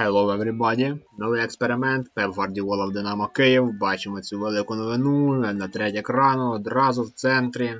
Hello everybody! Новий експеримент. Пеп Гвардіола в Динамо Київ. Бачимо цю велику новину на третій екрану, одразу в центрі.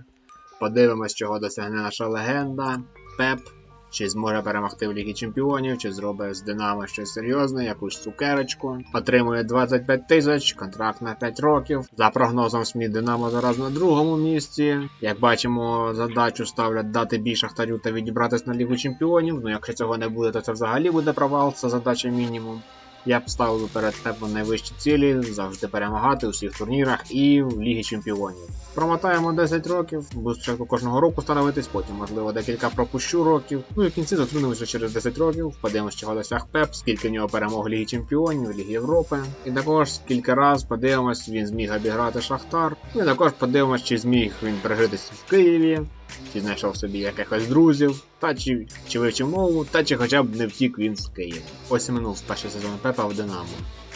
Подивимось, чого досягне наша легенда. Пеп. Чи зможе перемогти в Лігі Чемпіонів, чи зробить з Динамо щось серйозне, якусь цукерочку. Отримує 25 тисяч, контракт на 5 років. За прогнозом СМІ Динамо зараз на другому місці. Як бачимо, задачу ставлять дати бій Шахтарю та відібратись на Лігу Чемпіонів. Ну якщо цього не буде, то це взагалі буде провал, це задача мінімум. Я б перед Пепом найвищі цілі, завжди перемагати у всіх турнірах і в Лігі Чемпіонів. Промотаємо 10 років, буду спочатку кожного року становитись, потім, можливо, декілька пропущу років. Ну і в кінці зустрінемося через 10 років, подивимось, чого досяг Пеп, скільки в нього перемог в Лігі Чемпіонів, Ліги Європи. І також скільки раз подивимось, він зміг обіграти Шахтар. І також подивимось, чи зміг він прижитися в Києві, чи знайшов собі якихось друзів, та чи, чи вивчив мову, та чи хоча б не втік він з Києва. Ось минув перший сезон Пепа в Динамо.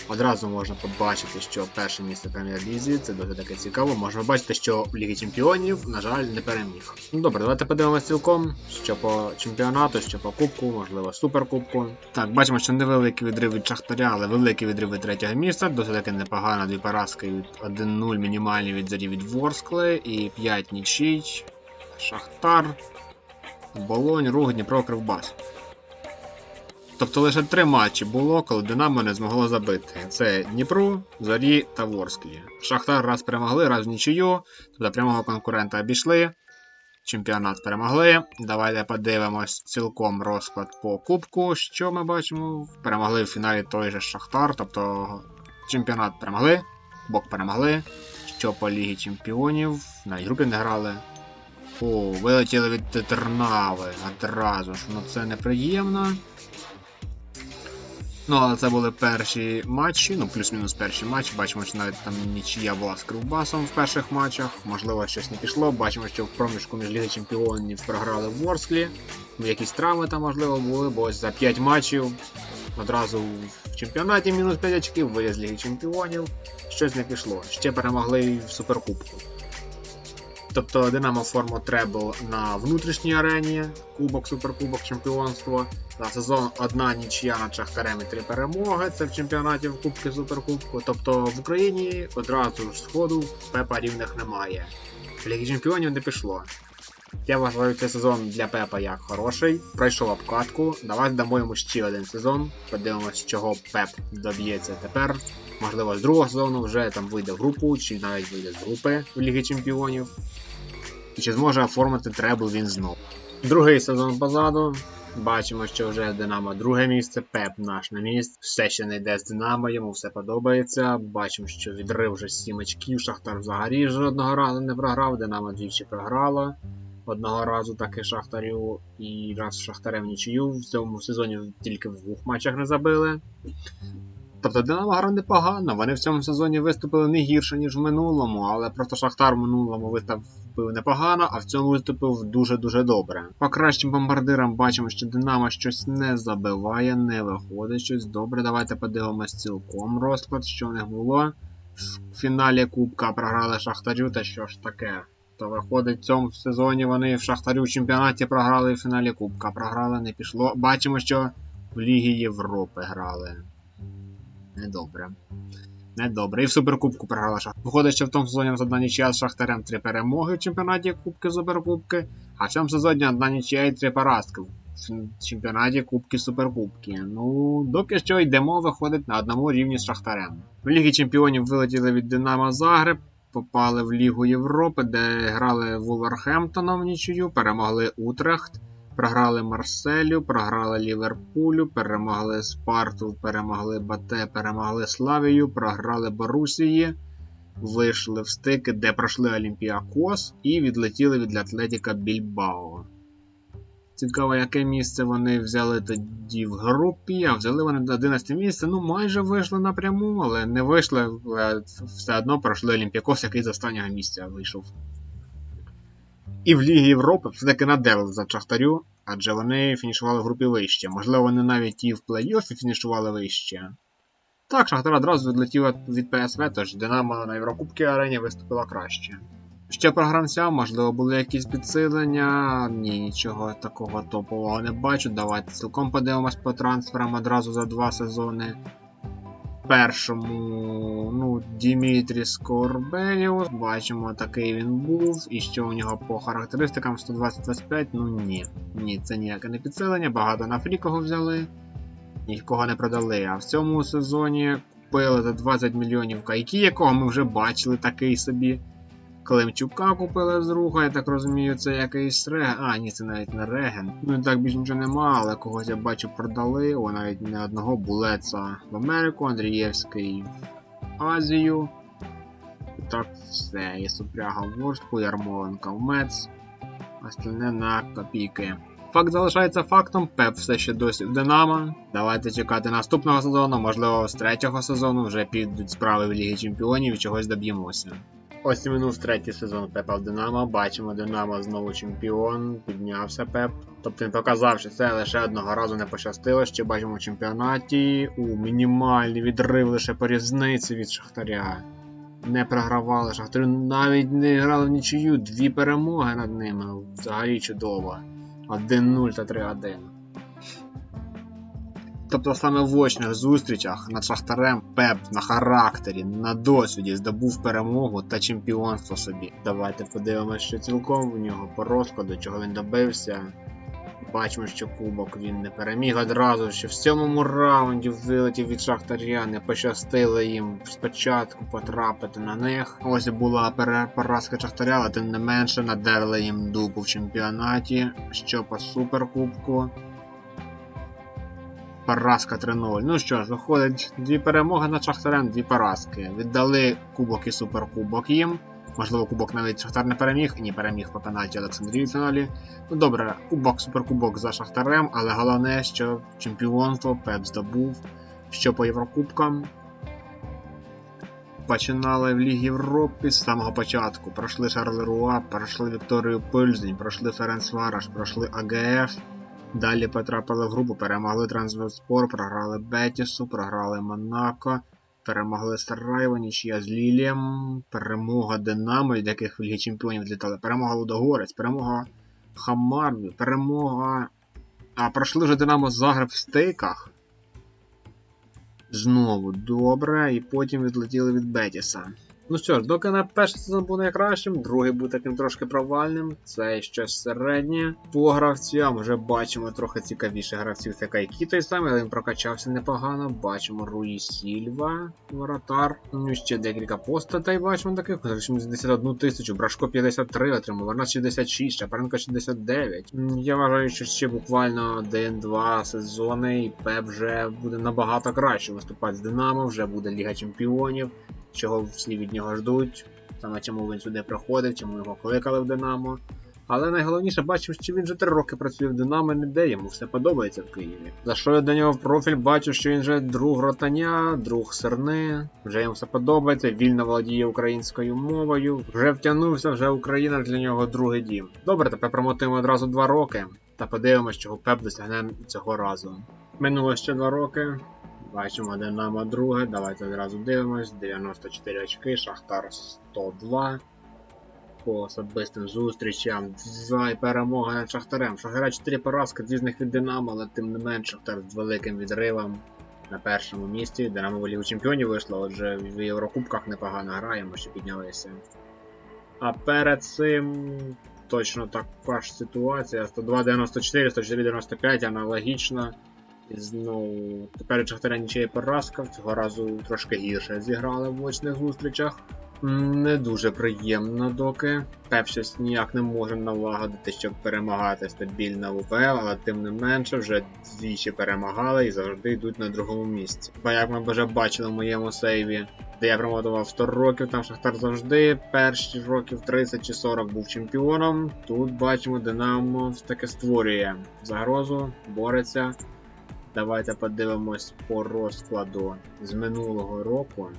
Одразу можна побачити, що перше місце прем'єр-лізі це дуже таке цікаво. Можна побачити, що в Лігі Чемпіонів, на жаль, не переміг. Ну добре, давайте подивимося цілком, що по чемпіонату, що по кубку, можливо, суперкубку. Так, бачимо, що невеликий відрив від Шахтаря, але великий відрив від третього місця. Досить таки непогано, дві поразки від 1-0 мінімальні від зарі від Ворскли і 5 нічий. Шахтар, Болонь, Рух, Дніпро, Кривбас. Тобто лише три матчі було, коли Динамо не змогло забити. Це Дніпро, Зорі та Ворсклі. Шахтар раз перемогли, раз в нічию. Тобто прямого конкурента обійшли. Чемпіонат перемогли. Давайте подивимось цілком розклад по кубку. Що ми бачимо? Перемогли в фіналі той же Шахтар. Тобто чемпіонат перемогли, Бок перемогли. Що по Лігі Чемпіонів. На групі не грали. О, вилетіли від Тетернави одразу ж. Ну це неприємно. Ну, але це були перші матчі, ну плюс-мінус перші матчі. Бачимо, що навіть там нічия була з Кривбасом в перших матчах. Можливо, щось не пішло. Бачимо, що в проміжку між Ліги Чемпіонів програли в Ворсклі. Ну, якісь травми там, можливо, були, бо ось за 5 матчів одразу в чемпіонаті мінус 5 очків, виїзд Ліги Чемпіонів. Щось не пішло. Ще перемогли в Суперкубку. Тобто Динамо форму требл на внутрішній арені, Кубок, Суперкубок, Чемпіонство. За сезон одна нічия над Шахтарем і три перемоги. Це в чемпіонаті в Кубки Суперкубку. Тобто в Україні одразу ж сходу Пепа рівних немає. В Лігі Чемпіонів не пішло. Я вважаю цей сезон для Пепа як хороший. Пройшов обкатку. Давайте дамо йому ще один сезон. Подивимось, чого Пеп доб'ється тепер. Можливо, з другого сезону вже там вийде в групу, чи навіть вийде з групи в Лігі Чемпіонів. І чи зможе оформити требл він знову. Другий сезон позаду. Бачимо, що вже Динамо друге місце, Пеп наш на місці. Все ще не йде з Динамо, йому все подобається. Бачимо, що відрив вже 7 очків, Шахтар взагалі жодного разу не програв, Динамо двічі програло. Одного разу таки Шахтарю і раз Шахтарем нічию. В цьому сезоні тільки в двох матчах не забили. Тобто Динамо грав непогано. Вони в цьому сезоні виступили не гірше, ніж в минулому, але просто Шахтар в минулому виступив непогано, а в цьому виступив дуже-дуже добре. По кращим бомбардирам бачимо, що Динамо щось не забиває, не виходить щось добре. Давайте подивимось цілком розклад, що в них було. В фіналі Кубка програли Шахтарю, та що ж таке. То виходить, в цьому сезоні вони в Шахтарю в чемпіонаті програли в фіналі Кубка. Програли, не пішло. Бачимо, що в Лігі Європи грали. Недобре. Недобре. І в Суперкубку програла Шахтар. Виходить, що в тому сезоні одна нічия з Шахтарем три перемоги в чемпіонаті Кубки Суперкубки, а в цьому сезоні одна нічия і три поразки в чемпіонаті Кубки Суперкубки. Ну, доки що йдемо, виходить на одному рівні з Шахтарем. В Лігі Чемпіонів вилетіли від Динамо Загреб, попали в Лігу Європи, де грали Вулверхемптоном нічию, перемогли Утрехт. Програли Марселю, програли Ліверпулю, перемогли Спарту, перемогли Бате, перемогли Славію, програли Борусії, вийшли в стики, де пройшли Олімпіакос і відлетіли від Атлетіка Більбао. Цікаво, яке місце вони взяли тоді в групі, а взяли вони 11 місце, ну майже вийшли напряму, але не вийшли, все одно пройшли Олімпіакос, який з останнього місця вийшов. І в Лігі Європи все-таки надерли за Шахтарю, адже вони фінішували в групі вище. Можливо, вони навіть і в плей-офі фінішували вище. Так, Шахтар одразу відлетів від ПСВ, тож Динамо на Єврокубці арені виступила краще. Ще про гравця, можливо, були якісь підсилення. Ні, нічого такого топового не бачу. Давайте цілком подивимось по трансферам одразу за два сезони. Першому, ну, Дімітрі Скорбеліус, бачимо, такий він був. І що у нього по характеристикам 120-25, ну ні. Ні, це ніяке не підсилення, багато на фрікого взяли, нікого не продали. А в цьому сезоні купили за 20 мільйонів кайки, якого ми вже бачили такий собі. Климчука купили з руха, я так розумію, це якийсь реген. А, ні, це навіть не реген. Ну і так більше нічого нема, але когось я бачу продали. О, навіть не одного булеца в Америку, Андрієвський в Азію. І так все. Є супряга в Ворстку, Ярмоленка в Мец. Остальне на копійки. Факт залишається фактом, Пеп все ще досі в Динамо. Давайте чекати наступного сезону, можливо, з третього сезону вже підуть справи в Лігі Чемпіонів і чогось доб'ємося. Ось і минув третій сезон Пепа в Динамо. Бачимо, Динамо знову чемпіон, піднявся Пеп. Тобто він показав, що це лише одного разу не пощастило. Ще бачимо в чемпіонаті. У мінімальний відрив лише по різниці від Шахтаря. Не програвали Шахтарю, навіть не грали нічию. Дві перемоги над ними. Взагалі чудово. 1-0 та 3-1. Тобто саме в очних зустрічах над Шахтарем Пеп на характері, на досвіді здобув перемогу та чемпіонство собі. Давайте подивимося, що цілком у нього по розкладу, чого він добився. Бачимо, що кубок він не переміг одразу, що в сьомому раунді вилетів від Шахтаря, не пощастило їм спочатку потрапити на них. Ось була поразка Шахтаря, але тим не менше надерли їм дупу в чемпіонаті. Що по суперкубку. Поразка 3-0. Ну що ж, виходить, дві перемоги над Шахтарем, дві поразки. Віддали кубок і суперкубок їм. Можливо, кубок навіть Шахтар не переміг, ні, переміг по пенальті Олександрії в фіналі. Ну добре, кубок, суперкубок за Шахтарем, але головне, що чемпіонство Пеп здобув. Що по Єврокубкам. Починали в Лігі Європи з самого початку. Пройшли Шарлеруа, пройшли Вікторію Пильзень, пройшли Ференцвараш, пройшли АГФ. Далі потрапили в групу, перемогли Трансверспор, програли Бетісу, програли Монако, перемогли Сараєво, нічия з Лілієм, перемога Динамо, від яких в Лігі Чемпіонів відлітали, перемога Лудогорець, перемога Хамарбі, перемога. А пройшли вже Динамо Загреб в стейках. Знову добре, і потім відлетіли від Бетіса. Ну що ж, доки на перший сезон був найкращим, другий був таким трошки провальним, це щось середнє. По гравцям вже бачимо трохи цікавіше гравців, це Кайкі той самий, але він прокачався непогано. Бачимо Руї Сільва, воротар. Ну ще декілька постатей бачимо таких. 81 тисячу, Брашко 53 отримав, Варнас 66, Чапаренко 69. М, Я вважаю, що ще буквально один-два сезони, і Пеп вже буде набагато краще виступати з Динамо, вже буде Ліга Чемпіонів чого всі від нього ждуть, саме чому він сюди приходив, чому його кликали в Динамо. Але найголовніше бачив, що він вже три роки працює в Динамо, не де йому все подобається в Києві. За що я до нього в профіль бачу, що він вже друг ротаня, друг серни, вже йому все подобається, вільно володіє українською мовою, вже втягнувся, вже Україна для нього другий дім. Добре, тепер промотуємо одразу два роки та подивимось, чого Пеп досягне цього разу. Минуло ще два роки. Бачимо Динамо друге, давайте одразу дивимось. 94 очки, Шахтар 102. По особистим зустрічам. За перемога над Шахтарем. Шахтаря 4 поразки, дві з них від Динамо, але тим не менш Шахтар з великим відривом на першому місці. Динамо в Лігу Чемпіонів вийшло, отже в Єврокубках непогано граємо, що піднялися. А перед цим точно така ж ситуація. 102-94, 104-95, аналогічно. Знову тепер Шахтаря нічия поразка, цього разу трошки гірше зіграли в очних зустрічах. Не дуже приємно доки. Пеп ніяк не може налагодити, щоб перемагати стабільно в УПЛ, але тим не менше вже двічі перемагали і завжди йдуть на другому місці. Бо як ми вже бачили в моєму сейві, де я промотував 100 років, там Шахтар завжди перші років 30 чи 40 був чемпіоном. Тут бачимо, Динамо таке створює загрозу, бореться. Давайте подивимось по розкладу з минулого року.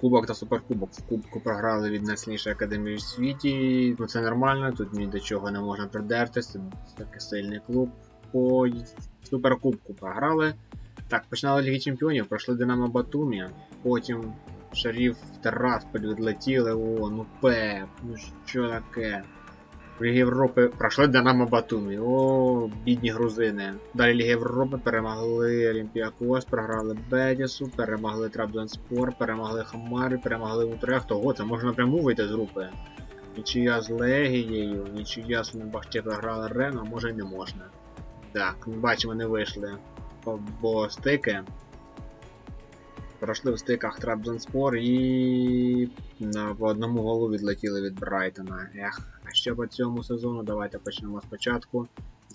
Кубок та суперкубок в кубку програли від найсильнішої академії в світі. Ну це нормально, тут ні до чого не можна придертися. Це такий сильний клуб. По суперкубку програли. Так, починали Ліги Чемпіонів, пройшли Динамо Батумі, потім Шарів Терасполь відлетіли, о, ну Пеп, ну що таке? В Лігі Європи пройшли Динамо Батумі. О, бідні грузини. Далі Ліги Європи перемогли Олімпіакос, програли Бетісу, перемогли Трабзонспор, перемогли Хамарі, перемогли Утрехт. Ого, це можна напряму вийти з групи. Нічия з Легією, нічия з Небахче програли Рен, а може не можна. Так, бачимо, не вийшли. Бо- стики. Пройшли в стиках Трабзонспор і по одному голу відлетіли від Брайтона. Ех, ще по цьому сезону давайте почнемо спочатку.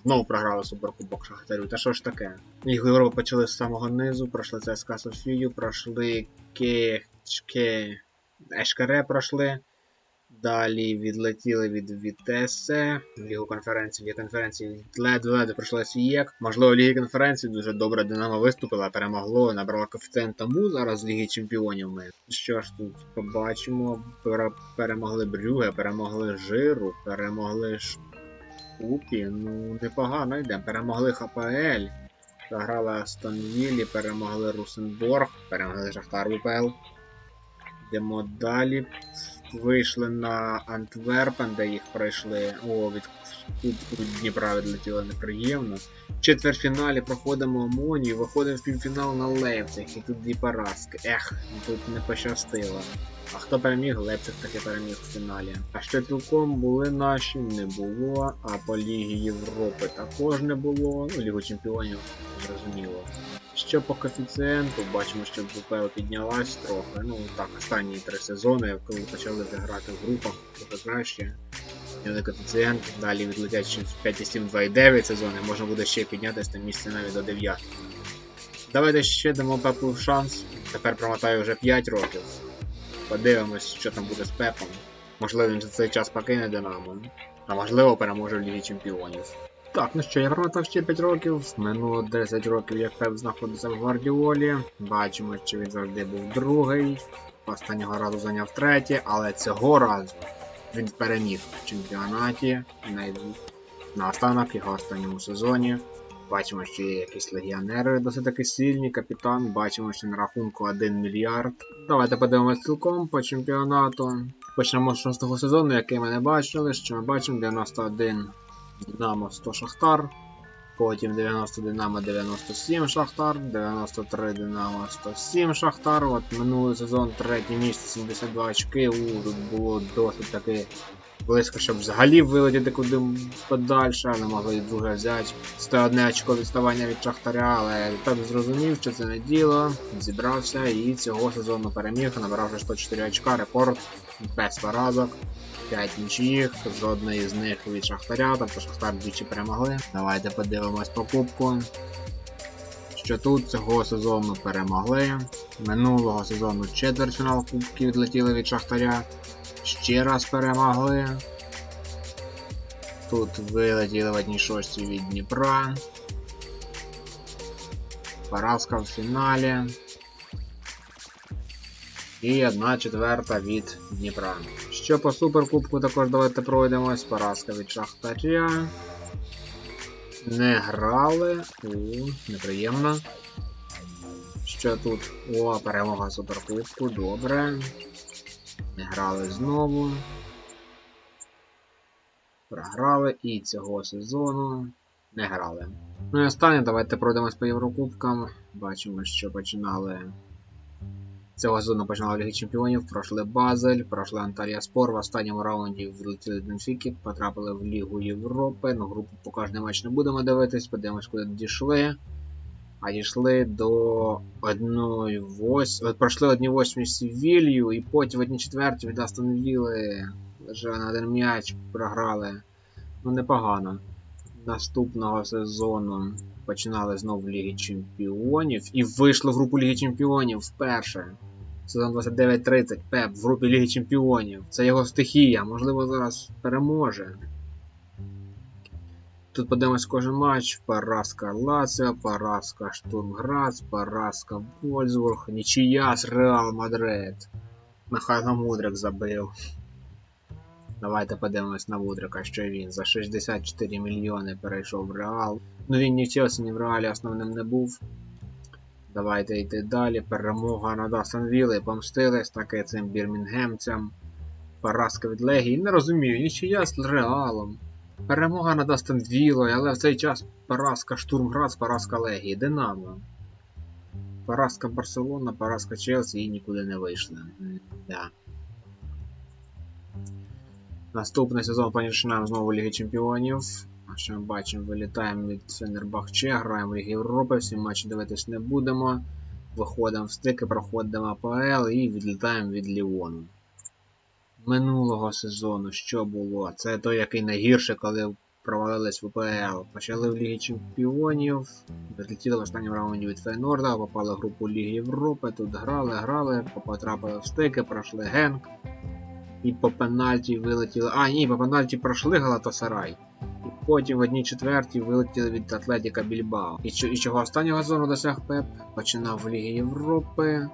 Знову програли Суперкубок Шахтарю. Та що ж таке? Європи почали з самого низу, пройшли ЦСКА Софію, пройшли Кечке. Ешкаре пройшли. Далі відлетіли від Вітесе. Лігу конференції, Ліги конференції ледве-ледве пройшла Сієк. Можливо, Ліги конференції дуже добре Динамо виступила, перемогло, набрала коефіцієнт тому зараз в Лігі Чемпіонів ми. Що ж тут побачимо? Перемогли Брюге, перемогли Жиру, перемогли Шкупі. Ну, непогано йде. Перемогли ХПЛ. Заграли Астон Віллі, перемогли Русенборг, перемогли Шахтар ВПЛ. Йдемо далі. Вийшли на Антверпен, де їх пройшли. О, від Кубку Дніпра відлетіло неприємно. В четвертьфіналі проходимо Омонію, виходимо в півфінал на Лейпциг, і тут дві поразки. Ех, тут не пощастило. А хто переміг? Лейпциг таки переміг в фіналі. А що цілком були наші, не було. А по Лігі Європи також не було. Лігу Чемпіонів, зрозуміло. Що по коефіцієнту, бачимо, що ВПЛ піднялась трохи. Ну так, останні три сезони, коли почали вже грати в групах, трохи краще. Підняли коефіцієнт, далі відлетять ще в 5,7, 2,9 сезони, можна буде ще піднятися на місце навіть до 9. Давайте ще дамо Пепу шанс. Тепер промотаю вже 5 років. Подивимось, що там буде з Пепом. Можливо, він за цей час покине Динамо, а можливо переможе в Лігі Чемпіонів. Так, ну що, я промотав ще 5 років. Минуло 10 років, як Пеп знаходиться в Гвардіолі. Бачимо, що він завжди був другий. Останнього разу зайняв третє, але цього разу він переміг в чемпіонаті на, останок його останньому сезоні. Бачимо, що є якісь легіонери досить таки сильні, капітан. Бачимо, що на рахунку 1 мільярд. Давайте подивимось цілком по чемпіонату. Почнемо з шостого сезону, який ми не бачили. Що ми бачимо 91 Динамо 100 Шахтар. Потім 90 Динамо 97 Шахтар, 93 Динамо 107 Шахтар. От минулий сезон третє місце 72 очки. У, тут було досить таки близько, щоб взагалі вилетіти куди подальше, але могли і друге взяти. 101 очко відставання від Шахтаря, але так зрозумів, що це не діло, зібрався і цього сезону переміг, набравши 104 очка, рекорд без поразок. 5 нічиїх, жодної з них від Шахтаря, тобто Шахтар двічі перемогли. Давайте подивимось по кубку. Що тут цього сезону перемогли. Минулого сезону четвертьфінал кубки відлетіли від Шахтаря. Ще раз перемогли. Тут вилетіли в одній шості від Дніпра. Поразка в фіналі. І одна четверта від Дніпра. Що по суперкубку також давайте пройдемось. Поразка від Шахтаря. Не грали. У, неприємно. Що тут? О, перемога суперкубку, добре. Не грали знову. Програли і цього сезону не грали. Ну і останнє, давайте пройдемось по Єврокубкам. Бачимо, що починали. Цього сезону починали Ліги Чемпіонів, пройшли Базель, пройшли Анталія Спор, в останньому раунді влетіли Бенфіки, потрапили в Лігу Європи. Ну, групу по кожний матч не будемо дивитись, подивимось, куди дійшли. А дійшли до 1-8. Пройшли 1-8 з Севілью, і потім в 1-4 від Астон Вілли вже на один м'яч програли. Ну, непогано. Наступного сезону починали знову в Лігі Чемпіонів і вийшли в групу Ліги Чемпіонів вперше. Сезон 29-30, Пеп в групі Ліги Чемпіонів. Це його стихія, можливо, зараз переможе. Тут подивимось кожен матч. Поразка Лаціо, поразка Штурмграц, поразка Вольсбург, нічия з Реал Мадрид. Михайло Мудрик забив. Давайте подивимось на Мудрика, що він за 64 мільйони перейшов в Реал. Ну він ні в Челсі, ні в Реалі основним не був. Давайте йти далі. Перемога над Астон Вілли. Помстились таки цим бірмінгемцям. Поразка від Легії. Не розумію, нічия з Реалом. Перемога над Астон Віллою, але в цей час поразка Штурмград, поразка Легії. Динамо. Поразка Барселона, поразка Челсі і нікуди не вийшли. Да. Наступний сезон починаємо знову Ліги Чемпіонів. Що ми бачимо, вилітаємо від Фенербахче, граємо в Лігі Європи, всі матчі дивитись не будемо. Виходимо в стики, проходимо АПЛ і відлітаємо від Ліону. Минулого сезону що було? Це той, який найгірше, коли провалились в УПЛ. Почали в Лігі Чемпіонів, відлетіли в останньому раунді від Фейнорда, попали в групу Ліги Європи, тут грали, грали, потрапили в стики, пройшли Генк. І по пенальті вилетіли. А, ні, по пенальті пройшли Галатасарай. І потім в одній четвертій вилетіли від Атлетіка Більбао. І, і чого останнього зону досяг Пеп? Починав в Лігі Європи.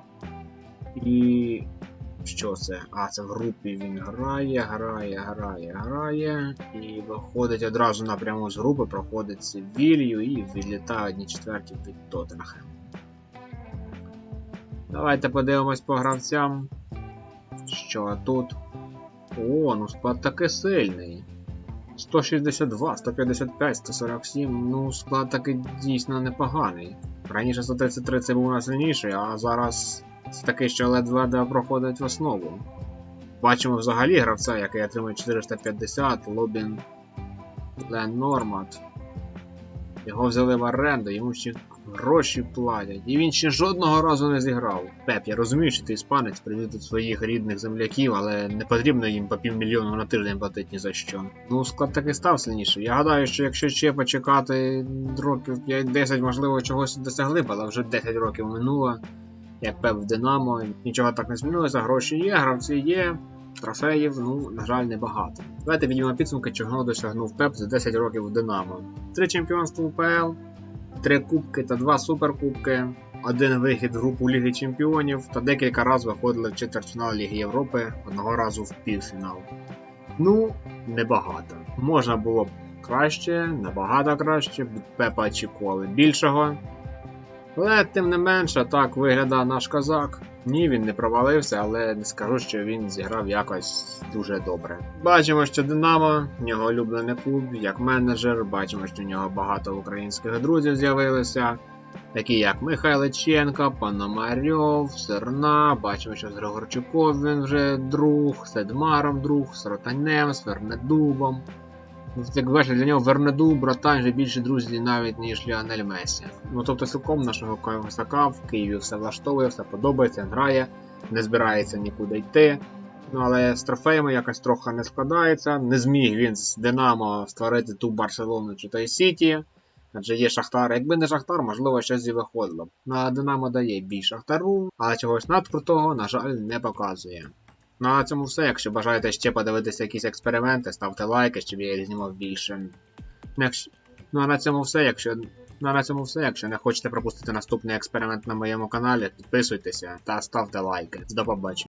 І. Що це? А, це в групі він грає, грає, грає, грає. І виходить одразу напряму з групи, проходить Севілью і відлітає одні четверті під Тоттенхем. Давайте подивимось по гравцям. Що тут? О, ну склад таки сильний. 162, 155, 147, ну склад таки дійсно непоганий. Раніше 133 це був найсильніший, а зараз це такий, що ледве проходить в основу. Бачимо взагалі гравця, який отримує 450, Лобін Лен Нормат. Його взяли в оренду, йому ще гроші платять. І він ще жодного разу не зіграв. Пеп, я розумію, що ти іспанець, привів тут своїх рідних земляків, але не потрібно їм по півмільйону на тиждень платити ні за що. Ну, склад таки став сильніший. Я гадаю, що якщо ще почекати років 5-10, можливо, чогось досягли б, але вже 10 років минуло. Як Пеп в Динамо, нічого так не змінилося, гроші є, гравці є. Трофеїв, ну, на жаль, небагато. Давайте підіймемо підсумки, чого досягнув Пеп за 10 років в Динамо. Три чемпіонства УПЛ, три кубки та два суперкубки, один вихід в групу Ліги Чемпіонів та декілька разів виходили в четвертьфінал Ліги Європи, одного разу в півфінал. Ну, небагато. Можна було б краще, набагато краще, Пепа очікували більшого. Але тим не менше, так виглядає наш козак. Ні, він не провалився, але не скажу, що він зіграв якось дуже добре. Бачимо, що Динамо, нього улюблений клуб, як менеджер. Бачимо, що в нього багато українських друзів з'явилося, такі як Михайличенко, Пономарьов, Серна. Бачимо, що з Григорчуком він вже друг, з Едмаром друг, з Ротанем, з Вернедубом. Як бачите, для нього Вернеду, братан вже більше друзі навіть, ніж Ліонель Месі. Ну тобто цілком нашого Косака в Києві все влаштовує, все подобається, грає, не збирається нікуди йти. Ну але з трофеями якось трохи не складається. Не зміг він з Динамо створити ту Барселону чи той Сіті. Адже є Шахтар. Якби не Шахтар, можливо, щось і виходило. Ну Динамо дає бій Шахтару, але чогось надкрутого, на жаль, не показує. Ну на цьому все. Якщо бажаєте ще подивитися якісь експерименти, ставте лайки, щоб я їх знімав більше. Ну, а на цьому все. Якщо... Ну на цьому все. Якщо не хочете пропустити наступний експеримент на моєму каналі, підписуйтеся та ставте лайки. До побачення.